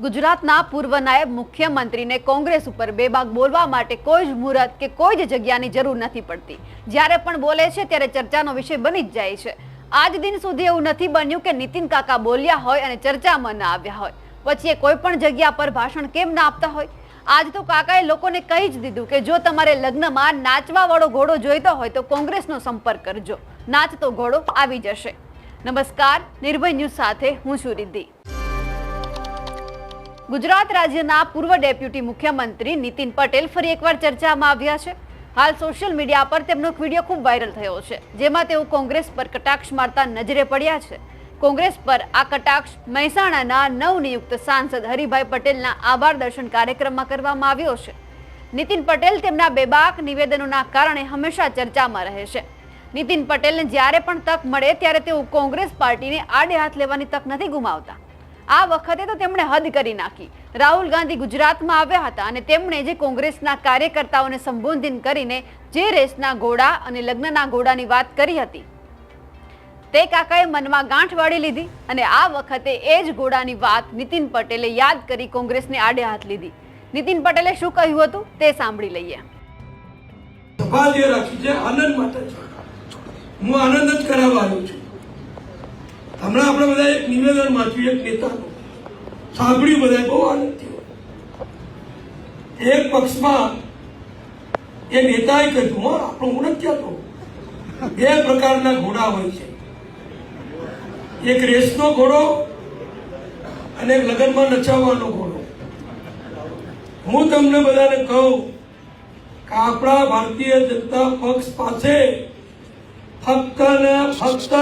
ગુજરાતના પૂર્વ નાયબ મુખ્યમંત્રીને કોંગ્રેસ ઉપર બેબાક બોલવા માટે કોઈ જ મુહૂર્ત કે કોઈ જ જગ્યાની જરૂર નથી પડતી. જ્યારે પણ બોલે છે ત્યારે ચર્ચાનો વિષય બની જ જાય છે. આજ દિન સુધી એવું નથી બન્યું કે નીતિન કાકા બોલ્યા હોય અને ચર્ચામાં ના આવ્યા હોય. પછી એ કોઈ પણ જગ્યા પર ભાષણ કેમ ના આપતા હોય? આજ તો કાકાએ લોકોને કહી જ દીધું કે જો તમારે લગ્નમાં નાચવા વાળો ઘોડો જોઈતો હોય તો કોંગ્રેસનો સંપર્ક કરજો. નાચતો ઘોડો આવી જશે. નમસ્કાર, નિર્ભય ન્યૂઝ સાથે હું છું રિદ્ધિ. ગુજરાત રાજ્યના પૂર્વ ડેપ્યુટી મુખ્યમંત્રી નીતિન પટેલ ફરી એકવાર ચર્ચામાં આવ્યા છે. હાલ સોશિયલ મીડિયા પર તેમનો એક વીડિયો ખૂબ વાયરલ થયો છે, જેમાં તેઓ કોંગ્રેસ પર કટાક્ષ મારતા નજરે પડ્યા છે. કોંગ્રેસ પર આ કટાક્ષ મહેસાણાના નવનિયુક્ત સાંસદ હરિભાઈ પટેલના આભાર દર્શન કાર્યક્રમમાં કરવામાં આવ્યો છે. નીતિન પટેલ તેમના બેબાક નિવેદનોના કારણે હંમેશા ચર્ચામાં રહે છે. નીતિન પટેલને જ્યારે પણ તક મળે ત્યારે તેઓ કોંગ્રેસ પાર્ટીને આડે હાથ લેવાની તક નથી ગુમાવતા. આ વખતે તો તેમણે હદ કરી નાખી. રાહુલ ગાંધી ગુજરાતમાં આવ્યા હતા અને તેમણે જે કોંગ્રેસના કાર્યકર્તાઓને સંબોધિત કરીને જે રેસના ઘોડા અને લગ્નના ઘોડાની વાત કરી હતી, તે કાકાએ મનમાં ગાંઠ વાળી લીધી અને આ વખતે એ જ ઘોડાની વાત નીતિન પટેલે યાદ કરી કોંગ્રેસને આડે હાથ લીધી. નીતિન પટેલે શું કહ્યું હતું તે સાંભળી લઈએ. રાખી છે આનંદ માટે હું આનંદ જ કરાવવા આવ્યો છું. હમણાં આપણે બધા એક નિવેદન વાંચ્યું એક નેતાનું સાંભળ્યું બધા બહુ આનંદ થયો. એક પક્ષમાં એ નેતાએ કહ્યું આપણો હું નથી કહેતો બે પ્રકારના ઘોડા હોય છે. એક રેસનો ઘોડો અને લગ્નમાં નચાવવાનો ઘોડો. હું તમને બધાને કહું કે આપણા ભારતીય જનતા પક્ષ પાસે ફક્ત ને ફક્ત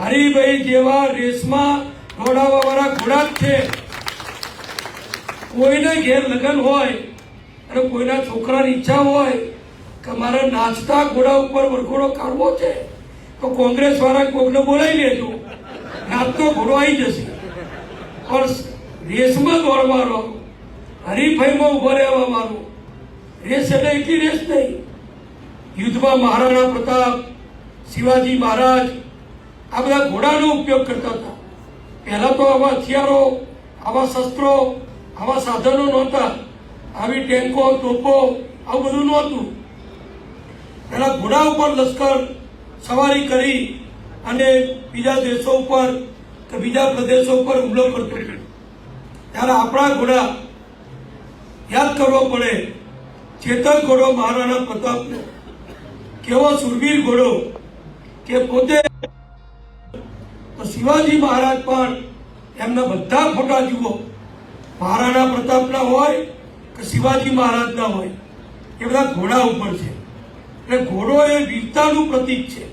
હરિભાઈ જેવા રેસમાં દોડાવવા વાળા ઘોડા જ છે. કોઈને ઘેર લગ્ન હોય અને કોઈના છોકરાની ઈચ્છા હોય કે મારે નાચતા ઘોડા ઉપર વરઘોડો કાઢવો છે, તો કોંગ્રેસ વાળા કોકને બોલાવી લેજો. નાચતો ઘોડો આવી જશે. પણ રેસમાં દોડવાનો હરીફાઈમાં ઊભો રહેવા મારો. રેસ એટલે એટલી રેસ નહીં. યુદ્ધમાં મહારાણા પ્રતાપ, શિવાજી મહારાજ આ બધા ઘોડાનો ઉપયોગ કરતા હતા. પહેલા તો આવા હથિયારો, આવા શસ્ત્રો, આવા સાધનો નહોતા. આવી ટેન્કો, તોપો, આવું બધું નહોતું. પહેલા ઘોડા ઉપર લશ્કર સવારી કરી અને બીજા દેશો ઉપર કે બીજા પ્રદેશો ઉપર હુમલો કરતો ત્યારે આપણા ઘોડા યાદ કરવો પડે ચેતન ઘોડો મહારાણા પ્રતાપનો. કેવો સુરવીર ઘોડો કે પોતે શિવાજી મહારાજ પણ એમના બધા ફોટા જુઓ. મહારાણા પ્રતાપના હોય કે શિવાજી મહારાજના હોય, એ બધા ઘોડા ઉપર છે. એટલે ઘોડો એ વીરતાનું પ્રતીક છે.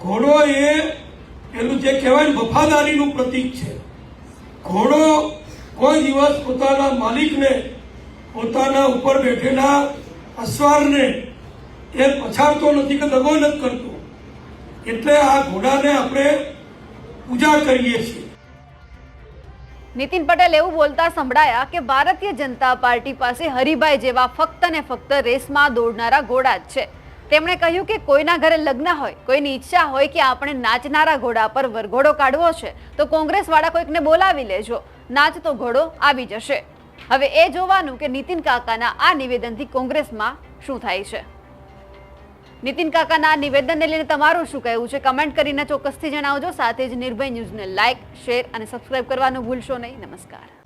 ઘોડો એ એનું જે કહેવાય વફાદારીનું પ્રતીક છે. ઘોડો કોઈ દિવસ પોતાના માલિકને, પોતાના ઉપર બેઠેલા અસવારને એ પછાડતો નથી કે દગો નથી કરતો. એટલે આ ઘોડાને આપણે પૂજા કરીએ છીએ. નીતિન પટેલ એવું બોલતા સંભળાયા કે ભારતીય જનતા પાર્ટી પાસે હરિભાઈ જેવા ફક્ત ને ફક્ત રેસમાં દોડનારા ઘોડા જ છે. તેમણે કહ્યું કે કોઈના ઘરે લગ્ન હોય, કોઈની ઈચ્છા હોય કે આપણે નાચનારા ઘોડા પર વરઘોડો કાઢવો છે, તો કોંગ્રેસ વાળા કોઈકને બોલાવી લેજો. નાચતો ઘોડો આવી જશે. હવે એ જોવાનું કે નીતિન કાકાના આ નિવેદનથી કોંગ્રેસમાં શું થાય છે. નીતિન કાકાના નિવેદનને લઈને તમારું શું કહેવું છે? કમેન્ટ કરીને ચોક્કસથી જણાવજો. સાથે જ નિર્ભય ન્યૂઝને લાઇક શેર અને સબસ્ક્રાઇબ કરવાનું ભૂલશો નહીં. નમસ્કાર.